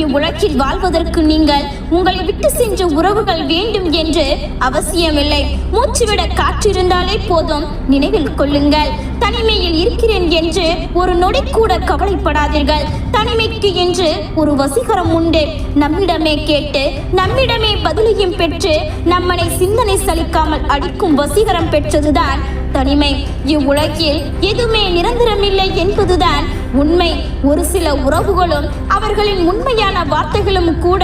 இவ்வுலகில் வாழ்வதற்கு நீங்கள் உங்களை விட்டு சென்ற உறவுகள் வேண்டும் என்று அவசியமில்லை. மூச்சுவிட காற்றிருந்தாலே போதும். நினைவில் கொள்ளுங்கள். தனிமையில் இருக்கிறேன் என்று ஒரு நொடி கூட கவலைப்படாதீர்கள். தனிமைக்கு என்று ஒரு வசீகரம் உண்டு. நம்மிடமே கேட்டு நம்மிடமே பதிலையும் பெற்று நம்மனை சிந்தனை சலிக்காமல் அடிக்கும் வசீகரம் பெற்றதுதான் தனிமை. இவ்வுலகில் எதுவுமே நிரந்தரமில்லை என்பதுதான் உண்மை. ஒரு சில உறவுகளும் அவர்களின் உண்மையான வார்த்தைகளும் கூட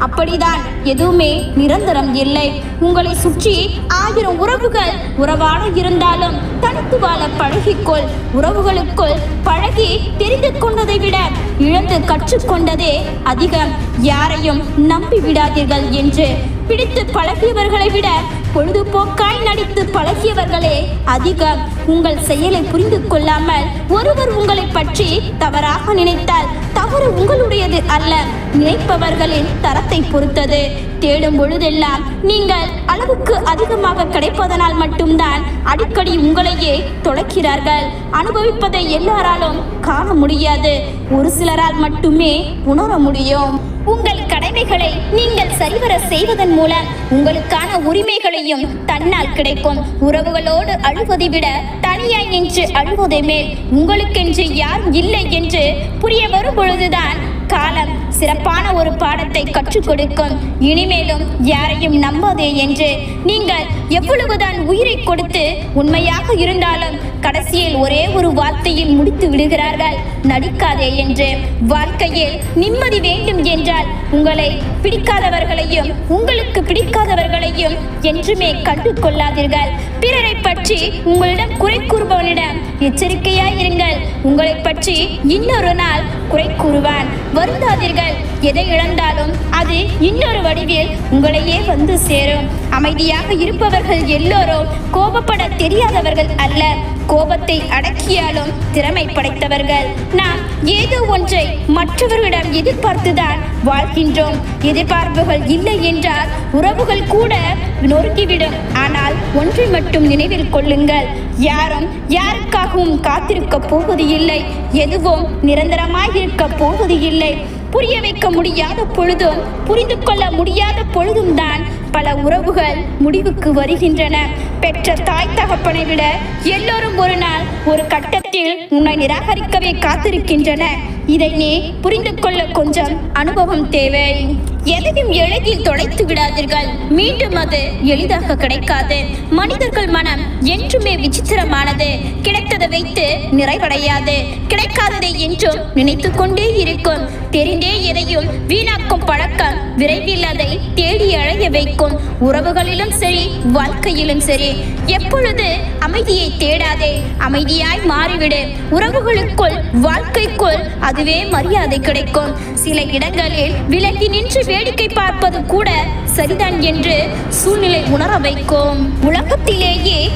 அப்படிதான். எதுவுமே நிரந்தரம் இல்லை. உங்களை சுற்றி ஆயிரம் உறவுகள் உறவாக இருந்தாலும் தனித்து வாழ பழகிக்கொள். உறவுகளுக்குள் பழகி தெரிந்து கொண்டதை விட இழந்து கற்றுக்கொண்டதே அதிகம். யாரையும் நம்பி விடாதீர்கள் என்று. பிடித்து பழகியவர்களை விட பொழுதுபோக்காய் நடித்து பழகியவர்களே அதிகம் உங்கள் செயலை புரிந்து கொள்ளாமல் ஒருவர் உங்களை பற்றி தவறாக நினைத்தால் தவறு உங்களுடையது அல்ல. நினைப்பவர்களின் தரத்தை பொறுத்தது. தேடும் பொழுதெல்லாம் நீங்கள் அளவுக்கு அதிகமாக கிடைப்பதனால் மட்டும்தான் அடிக்கடி உங்களையே தொலைக்கிறார்கள். அனுபவிப்பதை எல்லாராலும் காண முடியாது. ஒரு சிலரால் மட்டுமே உணர முடியும். உங்கள் கடமைகளை நீங்கள் சரிவர செய்வதன் மூலம் உங்களுக்கான உரிமைகளையும் தன்னால் கிடைக்கும். உறவுகளோடு அழுவதை விட தனியாய் நின்று அழுவதை மேல் உங்களுக்கென்று யாரும் இல்லை என்று புரிய வரும் பொழுதுதான் காலம் சிறப்பான ஒரு பாடத்தை கற்றுக் கொடுக்கும். இனிமேலும் யாரையும் நம்பாதே என்று நீங்கள் எவ்வளவுதான் உயிரை கொடுத்து உண்மையாக இருந்தாலும் கடைசியில் ஒரே ஒரு வார்த்தையில் முடித்து விடுகிறார்கள். நடிக்காதே என்று. வாழ்க்கையில் நிம்மதி வேண்டும் என்றால் உங்களை பிடிக்காதவர்களையும் உங்களுக்கு பிடிக்காதவர்களையும் என்றுமே கண்டு கொள்ளாதீர்கள். பிறரை பற்றி உங்களிடம் குறை கூறுபவனிடம் எச்சரிக்கையாயிருங்கள் உங்களை பற்றி இன்னொரு நாள் குறை கூறுவான். வருந்தாதீர்கள். எதை இழந்தாலும் அது இன்னொரு வடிவில் உங்களையே வந்து சேரும். அமைதியாக இருப்பவர்கள் எல்லோரும் கோபப்பட தெரியாதவர்கள் அல்ல. கோபத்தை அடக்கியாலும் திறமை படைத்தவர்கள். நாம் ஏதோ ஒன்றை மற்றவர்களிடம் எதிர்பார்த்துதான் வாழ்கின்றோம். எதிர்பார்ப்புகள் இல்லை என்றால் உறவுகள் கூட நொறுக்கிவிடும் ஆனால் ஒன்றை மட்டும் நினைவில் கொள்ளுங்கள். யாரும் யாருக்காகவும் காத்திருக்க போவது இல்லை. எதுவும் நிரந்தரமாய் இருக்க போவது இல்லை. புரிய வைக்க முடியாத பொழுதும் புரிந்து கொள்ள முடியாத பொழுதும் தான் பல உறவுகள் முடிவுக்கு வருகின்றன. பெற்ற தாய் தகப்பனை விட எல்லோரும் ஒரு நாள் ஒரு கட்டத்தில் உன்னை நிராகரிக்கவே காத்திருக்கின்றன. இதை நீ புரிந்து கொள்ள கொஞ்சம் அனுபவம் தேவை. எதையும் எளிதில் தொலைத்து விடாதீர்கள். மீண்டும் அது எளிதாக கிடைக்காது. மனிதர்கள் மனம் என்றுமே விசித்திரமானது. கிடைத்ததை வைத்து நிறைவடையாது. கிடைக்காததை என்றும் நினைத்து கொண்டே இருக்கும். தெரிந்தே எதையும் வீணாக்கும் பழக்கம் விரைவில் அதை தேடி அழைய வைக்கும். உறவுகளிலும் சரி வாழ்க்கையிலும் சரி எப்பொழுது அமைதியை தேடாதே. அமைதியாய் மாறிவிடு. உறவுகளுக்குள் வாழ்க்கைக்குள் அதுவே மரியாதை கிடைக்கும். சில இடங்களில் விலகி நின்று வேடிக்கை பார்ப்பது கூட சரிதான் என்று சூழ்நிலை உணர வைக்கும். உலகத்திலேயே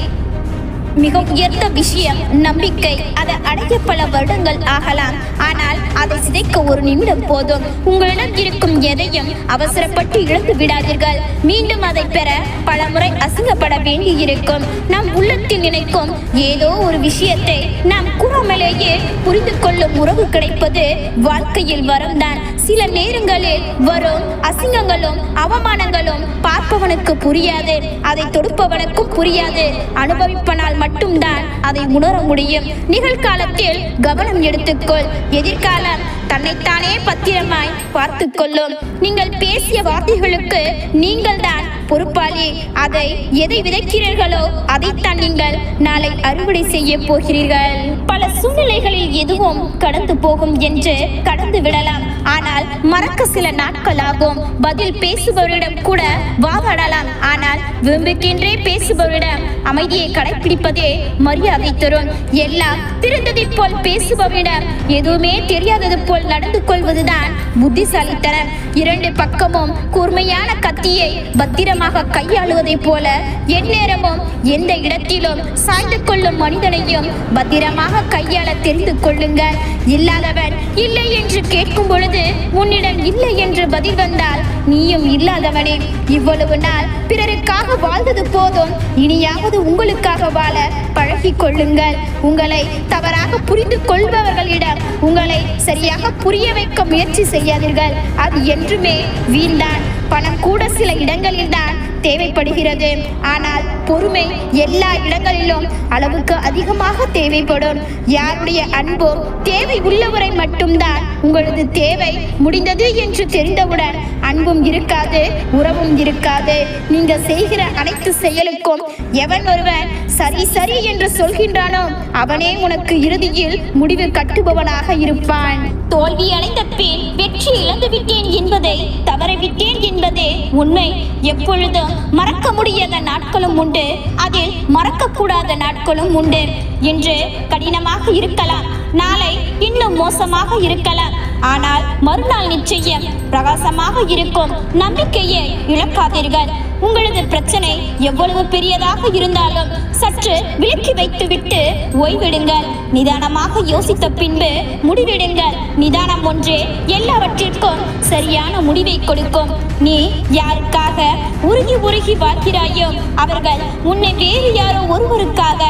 மிக உயர்ந்த விஷயம் நம்பிக்கை. அதை அடைய பல வருடங்கள் ஆகலாம். ஆனால் அதை சிதைக்க ஒரு நிமிடம் போதும். உங்களிடம் இருக்கும் எதையும் அவசரப்பட்டு இழந்து விடாதீர்கள். மீண்டும் அதை பெற பல முறை அசிங்கப்பட வேண்டியிருக்கும். நம் உள்ளத்தில் நினைக்கும் ஏதோ ஒரு விஷயத்தை நாம் கூறாமலேயே புரிந்து கொள்ளும் உறவு கிடைப்பது வாழ்க்கையில் வரம்தான் சில நேரங்களில் வரும் அசிங்கங்களும் அவமானங்களும் பார்ப்பவனுக்கு புரியாது. அதை தொடுப்பவனுக்கும் புரியாது. அனுபவிப்பனால் மட்டும்தான் அதை உணர முடியும். நிகழ்காலத்தில் கவனம் எடுத்துக்கொள். எதிர்காலம் தன்னைத்தானே பத்திரமாய் பார்த்து கொள்ளும் நீங்கள் பேசிய வார்த்தைகளுக்கு நீங்கள் தான் பொறுப்பாளி அதை எதை விதைக்கிறீர்களோ அதைத்தான் நீங்கள் நாளை அறுவடை செய்ய போகிறீர்கள். பல சூழ்நிலைகளில் எதுவும் கடந்து போகும் என்று கடந்து விடலாம். ஆனால் மறக்க சில நாட்கள் ஆகும் பதில் பேசுபவரிடம் கூட வாதாடலாம். ஆனால் விரும்புகின்றே பேசுபவரிடம் அமைதியை கடைபிடிப்பதே மரியாதை தரும். எல்லாம் தெரிந்ததைப் போல் பேசுபவரிடம் எதுவுமே தெரியாதது போல் நடந்து கொள்வதுதான் புத்திசாலித்தனம். இரண்டு பக்கமும் கூர்மையான கத்தியை பத்திரமாக கையாளுவதைப் போல எந்நேரமும் எந்த இடத்திலும் சாய்ந்து கொள்ளும் மனிதனையும் பத்திரமாக கையாள தெரிந்து கொள்ளுங்கள். இல்லாதவன் இல்லை என்று கேட்கும் பொழுது உன்னிடம் இல்லை என்று பதில் வந்தால் நீயும் இல்லாதவனே. இவ்வளவு நாள் பிறருக்காக வாழ்ந்தது போதும் இனியாவது உங்களுக்காக வாழ பழகி கொள்ளுங்கள். உங்களை தவறாக புரிந்து கொள்பவர்களிடம் உங்களை சரியாக புரிய வைக்க முயற்சி செய்யாதீர்கள். அது என்றுமே வீண்தான். பணம் கூட சில இடங்களில்தான் தேவைப்படுகிறது. ஆனால் பொறுமை எல்லா இடங்களிலும் அளவுக்கு அதிகமாக தேவைப்படும். யாருடைய அன்பும் தேவை உள்ளவரை மட்டும்தான் உங்களது தேவை முடிந்தது என்று தெரிந்தவுடன் அன்பும் இருக்காது உறவும் இருக்காது. நீங்க செய்கிற அனைத்து செயலுக்கும் எவன் ஒருவன் சரி சரி என்று சொல்கின்றானோ அவனே உனக்கு இறுதியில் முடிவு கட்டுபவனாக இருப்பான். தோல்வி அடைந்த பின் வெற்றி இழந்து விட்டேன் என்பதை தவறவிட்டேன் என்பதே உண்மை. எப்பொழுதும் மறக்க முடியாத நாட்களும் உண்டு. அதில் மறக்கக்கூடாத நாட்களும் உண்டு. இன்று கடினமாக இருக்கலாம். நாளை இன்னும் மோசமாக இருக்கலாம். ஆனால் மறுநாள் நிச்சயம் பிரகாசமாக இருக்கும். நம்பிக்கையை இழக்காதீர்கள். உங்களது பிரச்சனை எவ்வளவு பெரியதாக இருந்தாலும் சற்று விலக்கி வைத்துவிட்டு ஓய்விடுங்கள். நிதானமாக யோசித்த பின்பு முடிவெடுங்கள். நிதானம் ஒன்றே எல்லாவற்றிற்கும் சரியான முடிவை கொடுக்கும். நீ யாருக்காக உருகி உருகி வாழ்கிறாயோ அவர்கள் உன்னை வேறு யாரோ ஒருவருக்காக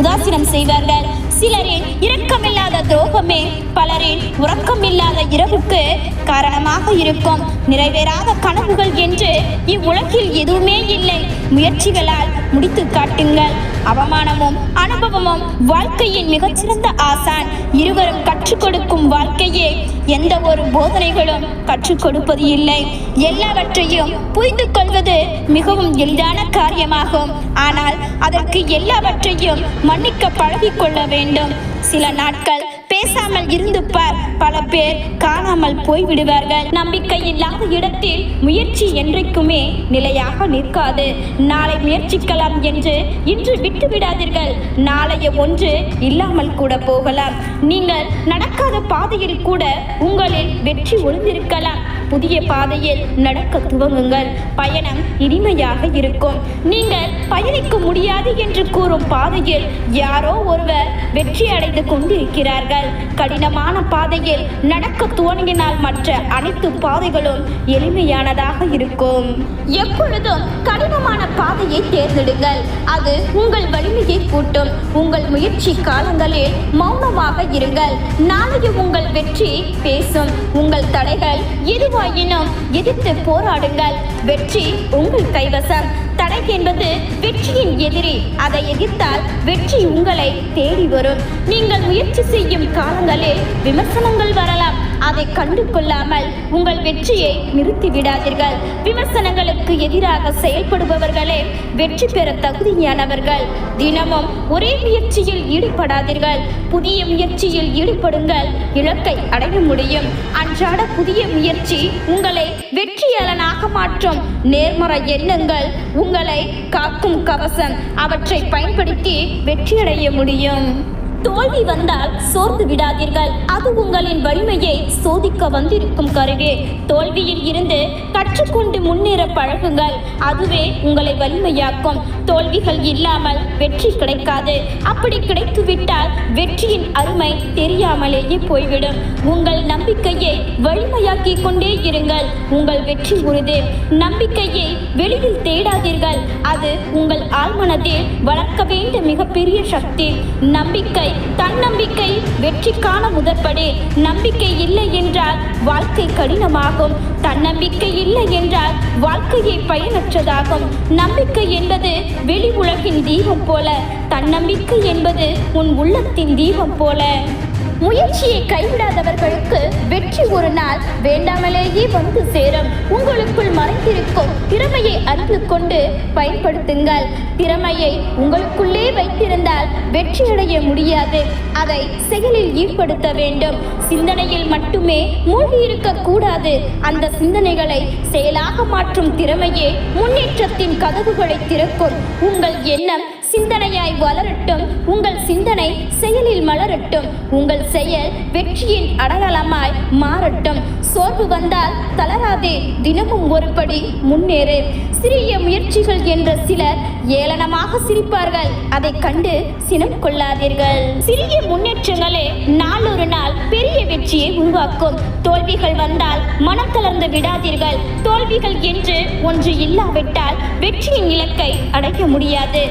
உதாசீனம் செய்வார்கள். சிலரின் இரக்கமில்லாத துரோகமே பலரின் உறக்கமில்லாத இரவுக்கு காரணமாக இருக்கும். நிறைவேறாத கனவுகள் என்று இவ்வுலகில் எதுவுமே இல்லை. முயற்சிகளால் முடித்து காட்டுங்கள். அவமானமும் அனுபவமும் வாழ்க்கையின் மிகச்சிறந்த ஆசான். இருவரும் கற்றுக் கொடுக்கும் வாழ்க்கையே எந்த ஒரு போதனைகளும் கற்றுக் கொடுப்பது இல்லை. எல்லாவற்றையும் புரிந்து கொள்வது மிகவும் எளிதான காரியமாகும். ஆனால் அதற்கு எல்லாவற்றையும் மன்னிக்க பழகிக்கொள்ள வேண்டும் வேண்டும். சில நாட்கள் பேசாமல் இருந்து பார் பல பேர் காணாமல் போய் விடுவார்கள் நம்பிக்கை இல்லாத இடத்தில் முயற்சி என்றைக்குமே நிலையாக நிற்காது. நாளை முயற்சிக்கலாம் என்று இன்று விட்டு விடாதீர்கள். நாளைய ஒன்று இல்லாமல் கூட போகலாம். நீங்கள் நடக்காத பாதையில் கூட உங்களில் வெற்றி ஒளிந்திருக்கலாம். புதிய பாதையில் நடக்க துவங்குங்கள். பயணம் இனிமையாக இருக்கும். நீங்கள் பயணிக்க முடியாது என்று கூறும் பாதையில் யாரோ ஒருவர் வெற்றி அடைந்து கொண்டிருக்கிறார்கள். கடினமான பாதையில் நடக்க துவங்கினால் மற்ற அனைத்து பாதைகளும் எளிமையானதாக இருக்கும். எப்பொழுதும் கடினமான பாதையை தேர்ந்தெடுங்கள். அது உங்கள் வலிமையை கூட்டும். உங்கள் முயற்சி காலங்களில் மௌனமாக இருங்கள். நாளைய உங்கள் வெற்றி பேசும். உங்கள் தடைகள் எதுவும் எதுவாயினும் எதிர்த்து போராடுங்கள். வெற்றி உங்கள் கைவசம். தடை என்பது வெற்றியின் எதிரி. அதை எதிர்த்தால் வெற்றி உங்களை தேடி வரும். நீங்கள் முயற்சி செய்யும் காலங்களில் விமர்சனங்கள் வரலாம். அதை கண்டு கொள்ளாமல் உங்கள் வெற்றியை நிறுத்தி விடாதீர்கள் விமர்சனங்களுக்கு எதிராக செயல்படுபவர்களே வெற்றி பெற தகுதியானவர்கள். தினமும் ஒரே முயற்சியில் ஈடுபடாதீர்கள். புதிய முயற்சியில் ஈடுபடுங்கள். இலக்கை அடைய முடியும். அன்றாட புதிய முயற்சி உங்களை வெற்றியாளனாக மாற்றும். நேர்மறை எண்ணங்கள் உங்களை காக்கும் கவசம். அவற்றை பயன்படுத்தி வெற்றியடைய முடியும். தோல்வி வந்தால் சோர்ந்து விடாதீர்கள். அது உங்களின் வலிமையை சோதிக்க வந்திருக்கும் கருவே. தோல்வியில் இருந்து கற்றுக்கொண்டு முன்னேற பழகுங்கள். அதுவே உங்களை வலிமையாக்கும். தோல்விகள் இல்லாமல் வெற்றி கிடைக்காது. அப்படி கிடைத்துவிட்டால் வெற்றியின் அருமை தெரியாமலேயே போய்விடும். உங்கள் நம்பிக்கையை வலிமையாக்கி கொண்டே இருங்கள். உங்கள் வெற்றி உறுதி. நம்பிக்கையை வெளியில் தேடாதீர்கள். அது உங்கள் ஆழ்மனதில் வளர்க்க வேண்டிய மிகப்பெரிய சக்தி. நம்பிக்கை தன்னம்பிக்கை வெற்றிக்கான முதற்படி. நம்பிக்கை இல்லை என்றால் வாழ்க்கை கடினமாகும். தன்னம்பிக்கை இல்லை என்றால் வாழ்க்கையை பயனற்றதாகும். நம்பிக்கை என்பது வெளி உலகின் தீபம் போல. தன்னம்பிக்கை என்பது உன் உள்ளத்தின் தீபம் போல. முயற்சியை கைவிடாதவர்களுக்கு வெற்றி ஒரு நாள் வேண்டாமலேயே வந்து சேரும். உங்களுக்குள் மறைந்திருக்கும் திறமையை அறிந்து கொண்டு பயன்படுத்துங்கள். திறமையை உங்களுக்குள்ளே வைத்திருந்தால் வெற்றியடைய முடியாது. அதை செயலில் ஈடுபடுத்த வேண்டும். சிந்தனையில் மட்டுமே மூழ்கியிருக்க கூடாது. அந்த சிந்தனைகளை செயலாக மாற்றும் திறமையே முன்னேற்றத்தின் கதவுகளை திறக்கும். உங்கள் எண்ணம் சிந்தனையாய் வளரட்டும். உங்கள் சிந்தனை செயலில் மலரட்டும். உங்கள் செயல் வெற்றியின் அடையாளமாய் மாறட்டும். சோர்வு வந்தால் தளராதே. தினமும் ஒருபடி முன்னேறு. சிறிய முயற்சிகள் என்ற சிலர் ஏளனமாக சிரிப்பார்கள். அதை கண்டு சினம் கொள்ளாதீர்கள். சிறிய முன்னேற்றங்களே நாளொரு நாள் பெரிய வெற்றியை உருவாக்கும். தோல்விகள் வந்தால் மனம் தளர்ந்து விடாதீர்கள். தோல்விகள் என்று ஒன்று இல்லாவிட்டால் வெற்றியின் இலக்கை அடைய முடியாது.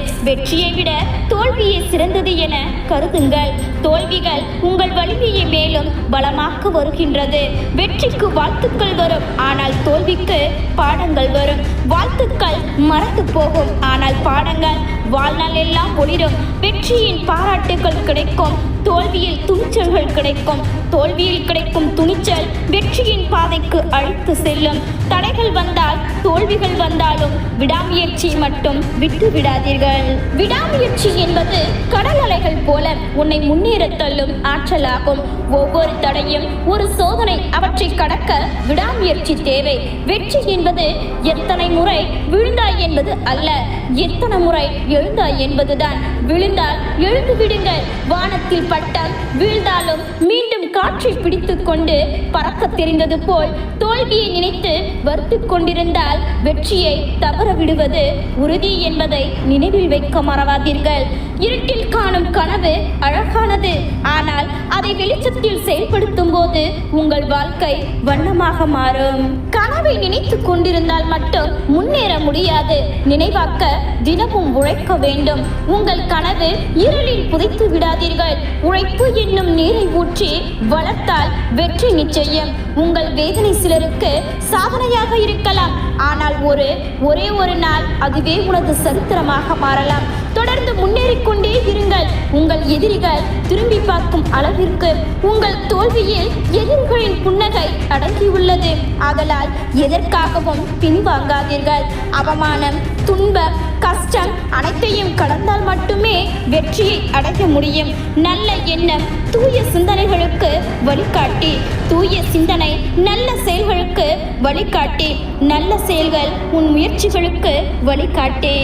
வெற்றியை விட தோல்வியே சிறந்தது என கருதுங்கள். தோல்விகள் உங்கள் வலிமையை மேலும் பலமாக்க வருகின்றது. வெற்றிக்கு வாழ்த்துக்கள் வரும் ஆனால் தோல்விக்கு பாடங்கள் வரும். வாழ்த்துக்கள் மறந்து போகும் ஆனால் பாடங்கள் வாழ்நாள் எல்லாம் ஒளிரும். வெற்றியின் பாராட்டுகள் கிடைக்கும். தோல்வியில் துணிச்சல்கள் கிடைக்கும். தோல்வியில் கிடைக்கும் துணிச்சல் வெற்றியின் பாதைக்கு அழைத்து செல்லும். தடைகள் வந்தால் தோல்விகள் வந்தாலும் விடாமுயற்சி மட்டும் விட்டு விடாதீர்கள். விடாமுயற்சி என்பது கடல் அலைகள் போல உன்னை முன்னேற தள்ளும் ஆற்றலாகும். ஒவ்வொரு தடையும் ஒரு சோதனை. அவற்றை கடக்க விடாமுயற்சி தேவை. வெற்றி என்பது எத்தனை முறை விழுந்தாய் என்பது அல்ல. எத்தனை முறை எழுந்தாய் என்பதுதான் விழுந்தால் எழுந்து விடுங்கள். வானத்தில் பட்டம் வீழ்ந்தாலும் மீண்டும் காற்றை பிடித்துக் கொண்டு பறக்க தெரிந்தது போல் தோல்வியை நினைத்து வருத்து கொண்டிருந்தால் வெற்றியை தவற விடுவது உறுதி என்பதை நினைவில் வைக்க மறவாதீர்கள். இருட்டில் காணும் கனவு அழகானது. ஆனால் அதை வெளிச்சத்தில் செயல்படுத்தும் போது உங்கள் வாழ்க்கை வண்ணமாக மாறும். கனவை நினைத்து கொண்டிருந்தால் மட்டும் முன்னேற முடியாது. நினைவாக்க தினமும் உழைக்க வேண்டும். உங்கள் கனவு இருளில் புதைத்து விடாதீர்கள். உழைப்பு என்னும் நீரை ஊற்றி வளர்த்தால் வெற்றி நிச்சயம். உங்கள் வேதனை சிலருக்கு சாதனையாக இருக்கலாம். ஆனால் ஒரு ஒரே ஒரு நாள் அதுவே உனது சரித்திரமாக மாறலாம். தொடர்ந்து முன்னேறிக் கொண்டே இருங்கள். உங்கள் எதிரிகள் திரும்பி பார்க்கும் அளவிற்கு உங்கள் தோல்வியில் எதிரிகளின் புன்னகை அடங்கியுள்ளது. ஆதலால் எதற்காகவும் பின்வாங்காதீர்கள். அவமானம் துன்பம் கஷ்டம் அனைத்தையும் கடந்தால் மட்டுமே வெற்றியை அடைய முடியும். நல்ல எண்ணம் தூய சிந்தனைகளுக்கு வழிகாட்டி தூய சிந்தனை நல்ல செயல்களுக்கு வழிகாட்டி நல்ல செயல்கள் உன் முயற்சிகளுக்கு வழிகாட்டி.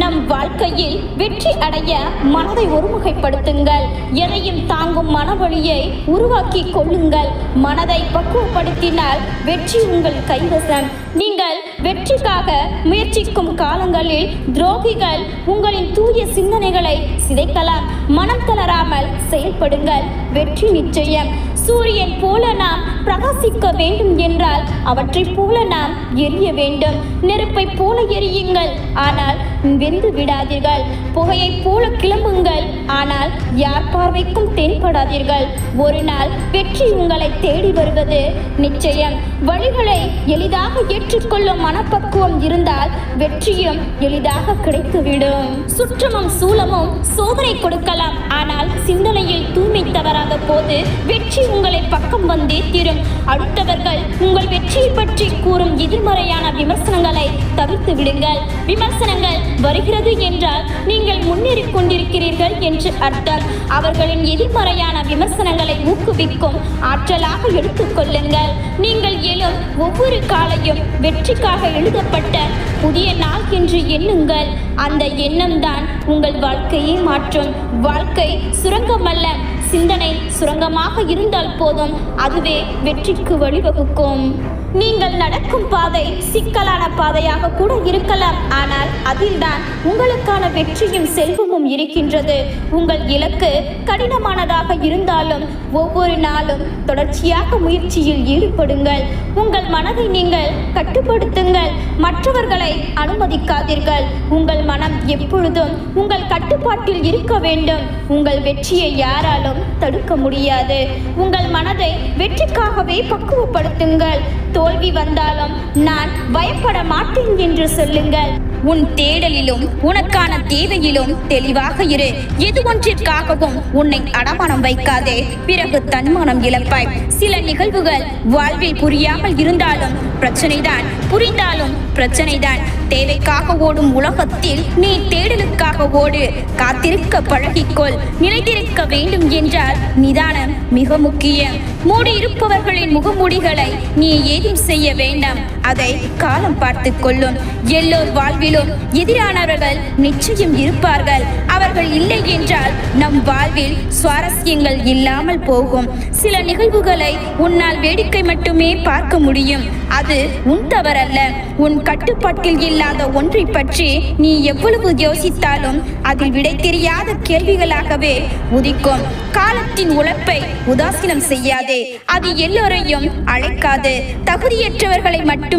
நம் வாழ்க்கையில் வெற்றி அடைய மனதை ஒருமுகைப்படுத்துங்கள். எதையும் தாங்கும் மனவழியை உருவாக்கி கொள்ளுங்கள். மனதை பக்குவப்படுத்தினால் வெற்றி உங்கள் கைவசம். நீங்கள் வெற்றிக்காக முயற்சிக்கும் காலங்களில் துரோகிகள் உங்களின் தூய சிந்தனைகளை சிதைக்கலாம். மனம் தளராமல் செயல்படுங்கள். வெற்றி நிச்சயம். சூரியன் போல நாம் பிரகாசிக்க வேண்டும் என்றால் அவற்றைப் போல நாம் எரிய வேண்டும். நெருப்பை போல எரியுங்கள். ஆனால் வெந்து விடாதீர்கள். புகையைப் போல கிளம்புங்கள். ஆனால் யார் பார்வைக்கும் தென்படாதீர்கள். ஒரு நாள் வெற்றி உங்களை தேடி வருவது நிச்சயம். வழிகளை எளிதாக ஏற்றுக்கொள்ளும் மனப்பக்குவம் இருந்தால் வெற்றியும் எளிதாக கிடைத்துவிடும். சுற்றமும் சூலமும் சோதனை கொடுக்கலாம். ஆனால் சிந்தனையில் தூய்மை தவறாத போது வெற்றி உங்களை பக்கம் வந்தே தீரும். அடுத்தவர்கள் உங்கள் வெற்றியை பற்றி கூறும் எதிர்மறையான விமர்சனங்களை தவிர்த்து விடுங்கள் விமர்சனங்கள் வருகிறது என்றால் நீங்கள் முன்னேறிக் கொண்டிருக்கிறீர்கள் என்று அர்த்தம். அவர்களின் எதிர்மறையான விமர்சனங்களை ஊக்குவிக்கும் ஆற்றலாக எடுத்துக்கொள்ளுங்கள் நீங்கள் எழும் ஒவ்வொரு காலையும் வெற்றிக்காக எழுதப்பட்ட புதிய நாள் என்று எண்ணுங்கள். அந்த எண்ணம்தான் உங்கள் வாழ்க்கையை மாற்றும். வாழ்க்கை சுரங்கமல்ல சிந்தனை சுரங்கமாக இருந்தால் போதும். அதுவே வெற்றிக்கு வழிவகுக்கும். நீங்கள் நடக்கும் பாதை சிக்கலான பாதையாக கூட இருக்கலாம். ஆனால் அதில்தான் உங்களுக்கான வெற்றியும் செல்வமும் இருக்கின்றது. உங்கள் இலக்கு கடினமானதாக இருந்தாலும் ஒவ்வொரு நாளும் தொடர்ச்சியாக முயற்சியில் ஈடுபடுங்கள். உங்கள் மனதை நீங்கள் கட்டுப்படுத்துங்கள். மற்றவர்களை அனுமதிக்காதீர்கள். உங்கள் மனம் எப்பொழுதும் உங்கள் கட்டுப்பாட்டில் இருக்க வேண்டும். உங்கள் வெற்றியை யாராலும் தடுக்க முடியாது. உங்கள் மனதை வெற்றிக்காகவே பக்குவப்படுத்துங்கள். தோல்வி வந்தாலும் நான் பயப்பட மாட்டேன் என்று சொல்லுங்கள். உன் தேடலிலும் உனக்கான தேவையிலும் தெளிவாக இரு. எது ஒன்றிற்காகவும் உன்னை அடமானம் வைக்காதே. பிறகு தன்மானம் இழப்பாய். சில நிகழ்வுகள் வாழ்வில் புரியாமல் இருந்தாலும் பிரச்சனைதான். புரிந்தாலும் பிரச்சனைதான். தேவைக்காக ஓடும் உலகத்தில் நீ தேடலுக்காக ஓடு. காத்திருக்க பழகிக்கொள். நிலைத்திருக்க வேண்டும் என்றால் நிதானம் மிக முக்கியம். மூடி இருப்பவர்களின் முகமூடிகளை நீ ஏதும் செய்ய வேண்டாம். அதை காலம் பார்த்து கொள்ளும். எல்லோர் வாழ்விலும் எதிரானவர்கள் நிச்சயம் இருப்பார்கள். அவர்கள் இல்லை என்றால் நம் வாழ்வில் சுவாரஸ்யங்கள் இல்லாமல் போகும். சில நிகழ்வுகளை உன்னால் வேடிக்கை மட்டுமே பார்க்க முடியும். அது உன் தவறல்ல. உன் கட்டுப்பாட்டில் இல்லாத ஒன்றை பற்றி நீ எவ்வளவு யோசித்தாலும் அதில் விடை தெரியாத கேள்விகளாகவே உதிக்கும். காலத்தின் உழைப்பை உதாசீனம் செய்யாதே. அது எல்லோரையும் அழைக்காது. தகுதியற்றவர்களை மட்டும்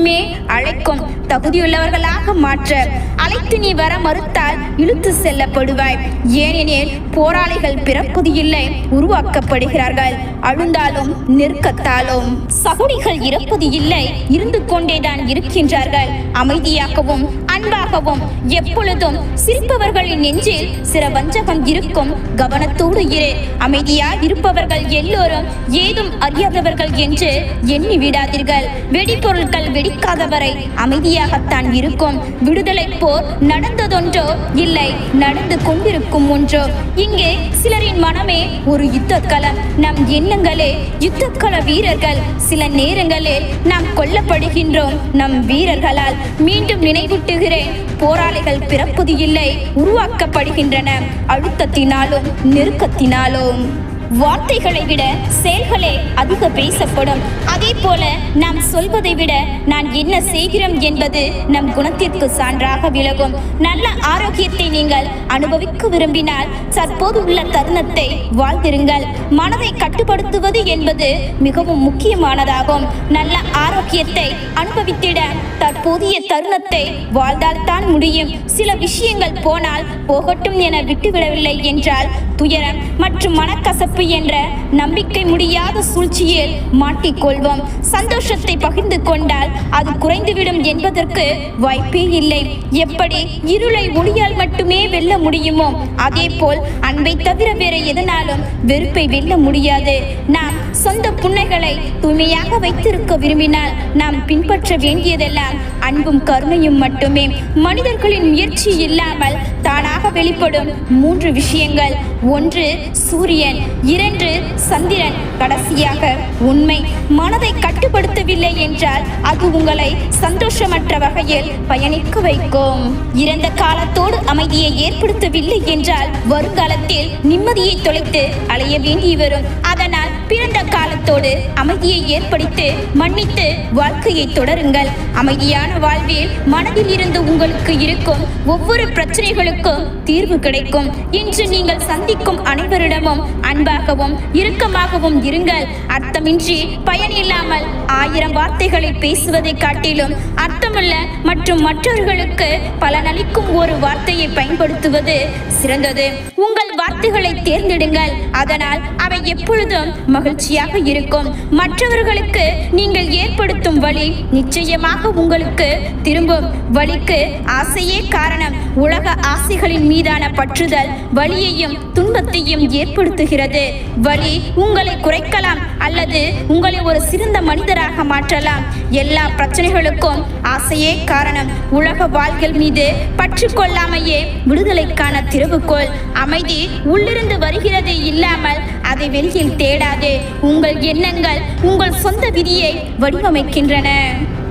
அழைக்கும் தகுதியுள்ளவர்களாக மாற்ற அழைத்து நீ வர மறுத்தால் இழுத்து செல்லப்படுவாய். ஏனெனில் போராளிகள் பிறப்பது இல்லை உருவாக்கப்படுகிறார்கள். அழுந்தாலும் நெருக்கத்தாலும். சகுடிகள் இறப்பது இல்லை இருந்து கொண்டேதான் இருக்கின்றார்கள். அமைதியாகவும் அன்பாகவும் எப்பொழுதும் சிரிப்பவர்களின் நெஞ்சில் சில வஞ்சகம் இருக்கும். கவனத்தோடு இரு. அமைதியா இருப்பவர்கள் எல்லோரும் ஏதும் அறியாதவர்கள் என்று எண்ணி விடாதீர்கள். வெடிபொருட்கள் வெடிக்காதவரை அமைதியாகத்தான் இருக்கும். விடுதலை போர் நடந்ததொன்றோ இல்லை நடந்து கொண்டிருக்கும் ஒன்றோ. இங்கே சிலரின் மனமே ஒரு யுத்தக்களம். நம் எண்ணங்களே யுத்தக்கள வீரர்கள். சில நேரங்களில் நாம் கொல்லப்படுகின்றோம் நம் வீரர்களால். மீண்டும் நினைவூட்டுகிறேன் போராளிகள் பிறப்பது இல்லை உருவாக்கப்படுகின்றன. அழுத்தத்தினாலும் நெருக்கத்தினாலும். வார்த்தைகளை விட செயல்களே அதிக பேசப்படும். அதே போல நாம் சொல்வதை விட நான் என்ன செய்கிறோம் என்பது நம் குணத்திற்கு சான்றாக விலகும் நல்ல ஆரோக்கியத்தை நீங்கள் அனுபவிக்க விரும்பினால் தற்போது உள்ள தருணத்தை வாழ்ந்திருங்கள். மனதை கட்டுப்படுத்துவது என்பது மிகவும் முக்கியமானதாகும். நல்ல ஆரோக்கியத்தை அனுபவித்திட தற்போதைய தருணத்தை வாழ்ந்தால்தான் முடியும். சில விஷயங்கள் போனால் போகட்டும் என விட்டுவிடவில்லை என்றால் துயரம் மற்றும் மனக்கசப்பு என்ற நம்பிக்கை முடியாத சூழ்ச்சியில் மாட்டிக்கொள்வோம். சந்தோஷத்தை பகிர்ந்து கொண்டால் அது குறைந்துவிடும் என்பதற்கு வாய்ப்பே இல்லை. எப்படி இருளை ஒளியால் மட்டுமே வெல்ல முடியுமோ அதே போல் அன்பை தவிர வேற எதனாலும் வெறுப்பை வெல்ல முடியாது. நாம் சொந்த புன்னைகளை தூய்மையாக வைத்திருக்க விரும்பினால் நாம் பின்பற்ற வேண்டியதெல்லாம் அன்பும் கருணையும் மட்டுமே. மனிதர்களின் முயற்சி இல்லாமல் தானாக வெளிப்படும் மூன்று விஷயங்கள். ஒன்று சூரியன் இரண்டு சந்திரன். கடைசியாக உண்மை. மனதை கட்டுப்படுத்தவில்லை என்றால் அது உங்களை சந்தோஷமற்ற வகையில் பயணிக்க வைக்கும். இறந்த காலத்தோடு அமைதியை ஏற்படுத்தவில்லை என்றால் வருங்காலத்தில் நிம்மதியை தொலைத்து அலைய வேண்டி வரும் அதனால் அமைதியை ஏற்படுத்தி மன்னித்து வாழ்க்கையை தொடருங்கள். அமைதியான வாழ்வில் மனதில் இருந்து உங்களுக்கு இருக்கும் ஒவ்வொரு பிரச்சனைகளுக்கும் தீர்வு கிடைக்கும். இன்று நீங்கள் சந்திக்கும் அனைவரிடமும் அன்பாகவும் இறுக்கமாகவும் இருங்கள். அர்த்தமின்றி பயனில்லாமல் ஆயிரம் வார்த்தைகளை பேசுவதை காட்டிலும் அர்த்தமுள்ள மற்றும் மற்றவர்களுக்கு பலனளிக்கும் ஒரு வார்த்தையை பயன்படுத்துவது சிறந்தது. உங்கள் வார்த்தைகளை தேர்ந்தெடுங்கள். அதனால் அவை எப்பொழுதும் மகிழ்ச்சியாக இருக்கும். மற்றவர்களுக்கு நீங்கள் ஏற்படுத்தும் வழி நிச்சயமாக உங்களுக்கு திரும்பும். வழிக்கு ஆசையே காரணம். உலக ஆசைகளின் மீதான பற்றுதல் வலியையும் துன்பத்தையும் ஏற்படுத்துகிறது. வழி உங்களை குறைக்கலாம் அல்லது உங்களை ஒரு சிறந்த மனிதராக மாற்றலாம். எல்லா பிரச்சனைகளுக்கும் ஆசையே காரணம். உலக வாழ்கள் மீது பற்று கொள்ளாமையே விடுதலைக்கான திறவுகோல் அமைதி உள்ளிருந்து வருகிறது இல்லாமல் அதை வெளியில் தேடாது. உங்கள் எண்ணங்கள் உங்கள் சொந்த விதியை வடிவமைக்கின்றன.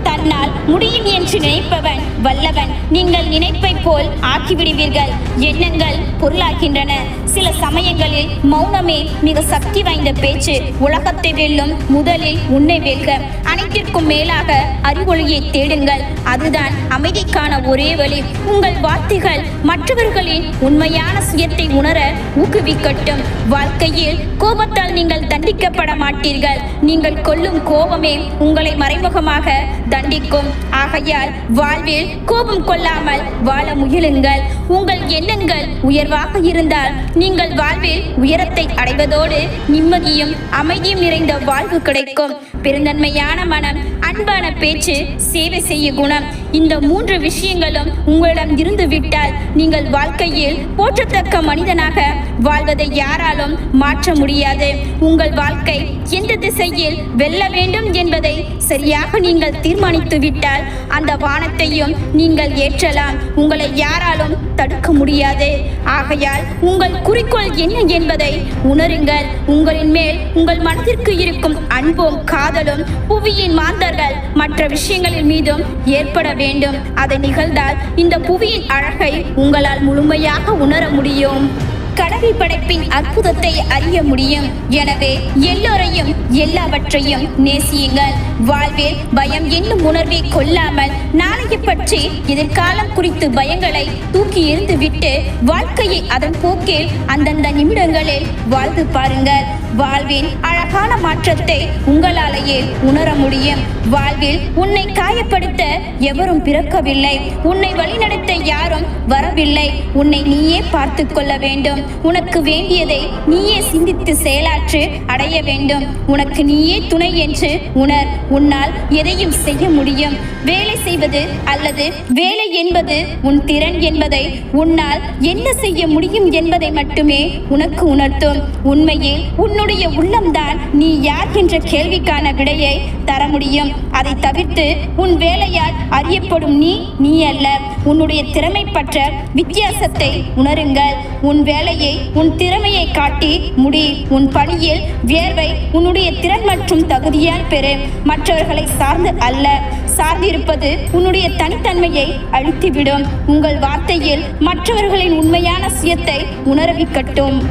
தன்னால் முடியும் என்று நினைப்பவன் வல்லவன். நீங்கள் நினைப்பை போல் ஆக்கிவிடுவீர்கள். எண்ணங்கள் பொருளாகின்றன. சில சமயங்களில் மௌனமே மிக சக்தி வாய்ந்த பேச்சு. உலகத்தை வெல்லும் முதலில் உன்னை வெல்க. அனைத்திற்கும் மேலாக அறிவொளியை தேடுங்கள். அதுதான் அமைதிக்கான ஒரே வழி. உங்கள் வார்த்தைகள் மற்றவர்களின் உண்மையான சுயத்தை உணர ஊக்குவிக்கட்டும். வாழ்க்கையில் கோபத்தால் நீங்கள் தண்டிக்கப்பட மாட்டீர்கள். நீங்கள் கொள்ளும் கோபமே உங்களை மறைமுகமாக தண்டிக்கும். ஆகையால் வாழ்வில் கோபம் கொள்ளாமல் வாழ முயலுங்கள். உங்கள் எண்ணங்கள் உயர்வாக இருந்தால் நீங்கள் வாழ்வில் உயரத்தை அடைவதோடு நிம்மதியும் அமைதியும் நிறைந்த வாழ்வு கிடைக்கும். பெருந்தன்மையான மனம் அன்பான பேச்சு சேவை செய்ய குணம். இந்த மூன்று விஷயங்களும் உங்களிடம் இருந்து விட்டால் நீங்கள் வாழ்க்கையில் போற்றத்தக்க மனிதனாக வாழ்வதை யாராலும் மாற்ற முடியாது. உங்கள் வாழ்க்கை எந்த திசையில் வெல்ல வேண்டும் என்பதை சரியாக நீங்கள் தீர்மானித்து விட்டால் அந்த வானத்தையும் நீங்கள் ஏற்றலாம். உங்களை யாராலும் தடுக்க முடியாது. ஆகையால் உங்கள் குறிக்கோள் என்ன என்பதை உணருங்கள். உங்களின் மேல் உங்கள் மனதிற்கு இருக்கும் அன்பும் காதலும் புவியின் மாந்தர்கள் மற்ற விஷயங்களின் மீதும் ஏற்பட வேண்டும். அதை நிகழ்ந்தால் இந்த புவியின் அழகை உங்களால் முழுமையாக உணர முடியும். கடவுள் படைப்பின் அற்புதத்தை அறிய முடியும். எனவே எல்லோரையும் எல்லாவற்றையும் நேசியுங்கள். வாழ்வில் பயம் என்னும் உணர்வை கொள்ளாமல் நாளைய பற்றி எதிர்காலம் குறித்து பயங்களை தூக்கி எறிந்துவிட்டு வாழ்க்கையை அதன் போக்கில் அந்தந்த நிமிடங்களில் வாழ்ந்து பாருங்கள். வாழ்வின் அழகான மாற்றத்தை உங்களாலேயே உணர முடியும். வாழ்வில் உன்னை காயப்படுத்த எவரும் பிறக்கவில்லை. உன்னை வழிநடத்த யாரும் வரவில்லை. உன்னை நீயே பார்த்து கொள்ள வேண்டும். உனக்கு வேண்டியதை நீயே சிந்தித்து செயலாற்று அடைய வேண்டும். உனக்கு நீயே துணை என்று உணர். உன்னால் எதையும் செய்ய முடியும். வேலை செய்வது அல்லது வேலை என்பது உன் திறன் என்பதை உன்னால் என்ன செய்ய முடியும் என்பதை மட்டுமே உனக்கு உணர்த்தும். உண்மையில் உன்னுடைய உள்ளம்தான் நீ யார் என்ற கேள்விக்கான விடையை தர முடியும். அதை தவிர்த்து உன் வேலையால் அறியப்படும் நீ நீ அல்ல. உன்னுடைய திறமை பற்ற வித்தியாசத்தை உணருங்கள். உன் வேலையை உன் திறமையை காட்டி முடி. உன் பணியில் வியர்வை உன்னுடைய திறன் மற்றும் தகுதியால் பெறு. மற்றவர்களை சார்ந்து அல்ல. சார்ந்திருப்பது உன்னுடைய தனித்தன்மையை அழித்துவிடும். உங்கள் வார்த்தையில் மற்றவர்களின் உண்மையான சுயத்தை உணரவிக்கட்டும்.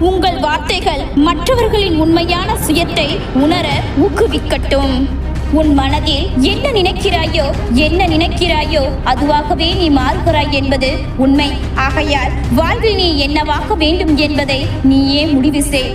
உங்கள் வார்த்தைகள் மற்றவர்களின் உண்மையான சுயத்தை உணர ஊக்குவிக்கட்டும். உன் மனதில் என்ன நினைக்கிறாயோ என்ன நினைக்கிறாயோ அதுவாகவே நீ மாறுகிறாய் என்பது உண்மை. ஆகையால் வாழ்வில் நீ என்னவாக வேண்டும் என்பதை நீயே முடிவு செய்.